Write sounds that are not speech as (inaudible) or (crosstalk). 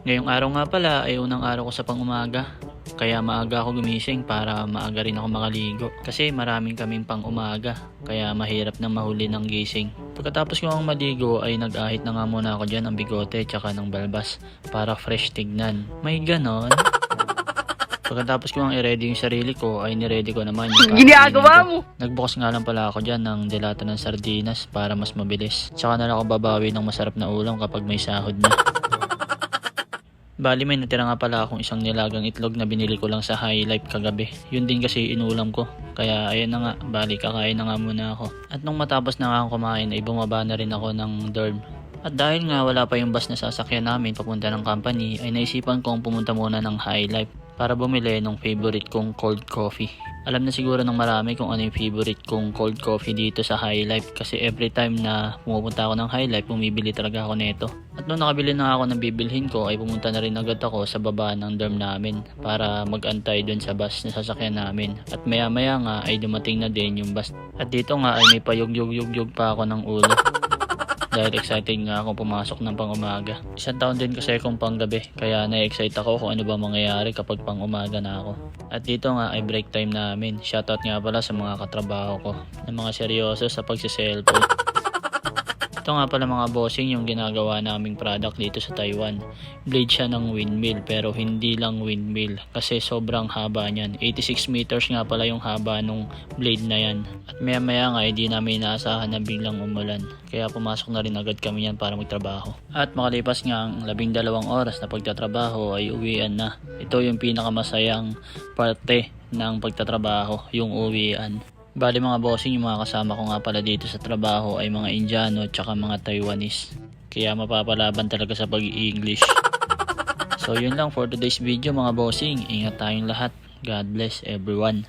Ngayong araw nga pala ay unang araw ko sa pangumaga. Kaya maaga ako gumising para maaga rin ako makaligo. Kasi maraming kaming pang umaga. Kaya mahirap na mahuli ng gising. Pagkatapos ko ang maligo ay nag-ahit na nga muna ako dyan ng bigote tsaka ng balbas para fresh tignan. May ganon. Pagkatapos ko ang i-ready yung sarili ko ay niready ko naman yung (laughs) Ginagawa ko. Nagbukas nga lang pala ako dyan ng delata ng sardinas para mas mabilis. Tsaka na lang ako babawi ng masarap na ulam kapag may sahod na. Bali may natira nga pala akong isang nilagang itlog na binili ko lang sa High Life kagabi. Yun din kasi inulam ko. Kaya ayun na nga, bali kakain na nga muna ako. At nung matapos na nga akong kumain ay bumaba na rin ako ng dorm. At dahil nga wala pa yung bus na sasakyan namin papunta ng company ay naisipan kong pumunta muna ng High Life para bumili ng favorite kong cold coffee. Alam na siguro ng marami kung ano yung favorite kong cold coffee dito sa High Life kasi every time na pumupunta ako ng High Life, bumibili talaga ako nito. At nung nakabili na ako ng bibilhin ko ay pumunta na rin agad ako sa baba ng dorm namin para mag-antay dun sa bus na sasakyan namin. At maya maya nga ay dumating na din yung bus. At dito nga ay may payug-yug-yug pa ako ng ulo. Dahil excited nga akong pumasok ng pang-umaga. Isang taon din kasi akong panggabi, kaya na-excite ako kung ano ba mangyayari kapag pang-umaga na ako. At dito nga ay break time namin. Shoutout nga pala sa mga katrabaho ko na mga seryoso sa pagsiselfone. Ito nga pala mga bossing yung ginagawa naming product dito sa Taiwan. Blade siya ng windmill pero hindi lang windmill kasi sobrang haba niyan. 86 meters nga pala yung haba nung blade na yan. At maya maya nga hindi namin inaasahan na biglang umulan. Kaya pumasok na rin agad kami yan para magtrabaho. At makalipas nga ang labing dalawang oras na pagtatrabaho ay uwian na. Ito yung pinakamasayang parte ng pagtatrabaho, yung uwian. Bali mga bossing, yung mga kasama ko nga pala dito sa trabaho ay mga Indiano at saka mga Taiwanese. Kaya mapapalaban talaga sa pag-i-English. So yun lang for today's video mga bossing. Ingat tayong lahat. God bless everyone.